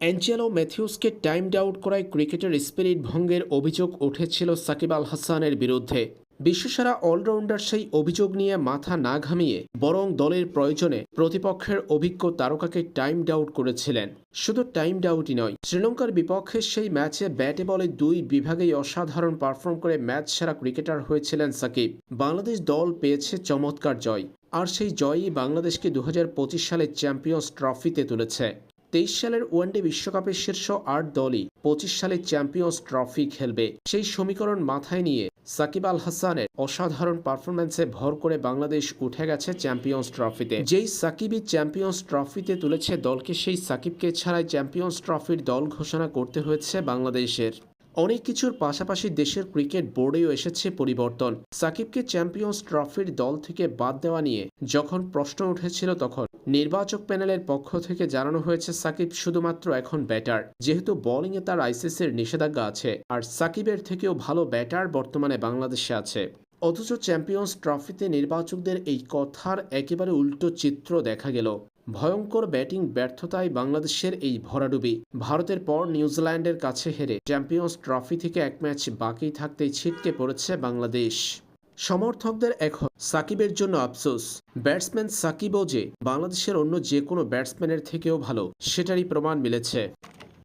Angelo ম্যাথিউসকে timed out করায় ক্রিকেটের spirit ভঙ্গের অভিযোগ উঠেছিল সাকিব আল হাসানের বিরুদ্ধে। বিশ্বসেরা অলরাউন্ডার সেই অভিযোগ নিয়ে মাথা না ঘামিয়ে বরং দলের প্রয়োজনে প্রতিপক্ষের অভিজ্ঞ তারকাকে টাইম আউট করেছিলেন। শুধু টাইম আউটই নয়, শ্রীলঙ্কার বিপক্ষে সেই ম্যাচে ব্যাটে বলে দুই বিভাগেই অসাধারণ পারফর্ম করে ম্যাচ সেরা ক্রিকেটার হয়েছিলেন সাকিব। বাংলাদেশ দল পেয়েছে চমৎকার জয়, আর সেই জয়ই বাংলাদেশকে দু সালে চ্যাম্পিয়ন্স ট্রফিতে তুলেছে। তেইশ সালের ওয়ানডে বিশ্বকাপের শীর্ষ আট দলই পঁচিশ সালে চ্যাম্পিয়ন্স ট্রফি খেলবে। সেই সমীকরণ মাথায় নিয়ে সাকিব আল হাসানের অসাধারণ পারফরম্যান্সে ভর করে বাংলাদেশ উঠে গেছে চ্যাম্পিয়ন্স ট্রফিতে। যেই সাকিবই চ্যাম্পিয়ন্স ট্রফিতে তুলেছে দলকে, সেই সাকিবকে ছাড়াই চ্যাম্পিয়ন্স ট্রফির দল ঘোষণা করতে হয়েছে বাংলাদেশের। অনেক কিছুর পাশাপাশি দেশের ক্রিকেট বোর্ডেও এসেছে পরিবর্তন। সাকিবকে চ্যাম্পিয়ন্স ট্রফির দল থেকে বাদ দেওয়া নিয়ে যখন প্রশ্ন উঠেছিল তখন নির্বাচক প্যানেলের পক্ষ থেকে জানানো হয়েছে সাকিব শুধুমাত্র এখন ব্যাটার। যেহেতু বোলিংয়ে তার আইসিসির নিষেধাজ্ঞা আছে, আর সাকিবের থেকেও ভালো ব্যাটার বর্তমানে বাংলাদেশে আছে। অথচ চ্যাম্পিয়ন্স ট্রফিতে নির্বাচকদের এই কথার একেবারে উল্টো চিত্র দেখা গেল। ভয়ঙ্কর ব্যাটিং ব্যর্থতায় বাংলাদেশের এই ভরাডুবি। ভারতের পর নিউজিল্যান্ডের কাছে হেরে চ্যাম্পিয়ন্স ট্রফি থেকে এক ম্যাচ বাকি থাকতেই ছিটকে পড়েছে বাংলাদেশ। সমর্থকদের এখন সাকিবের জন্য আফসোস। ব্যাটসম্যান সাকিবও যে বাংলাদেশের অন্য যে কোনো ব্যাটসম্যানের থেকেও ভালো, সেটারই প্রমাণ মিলেছে।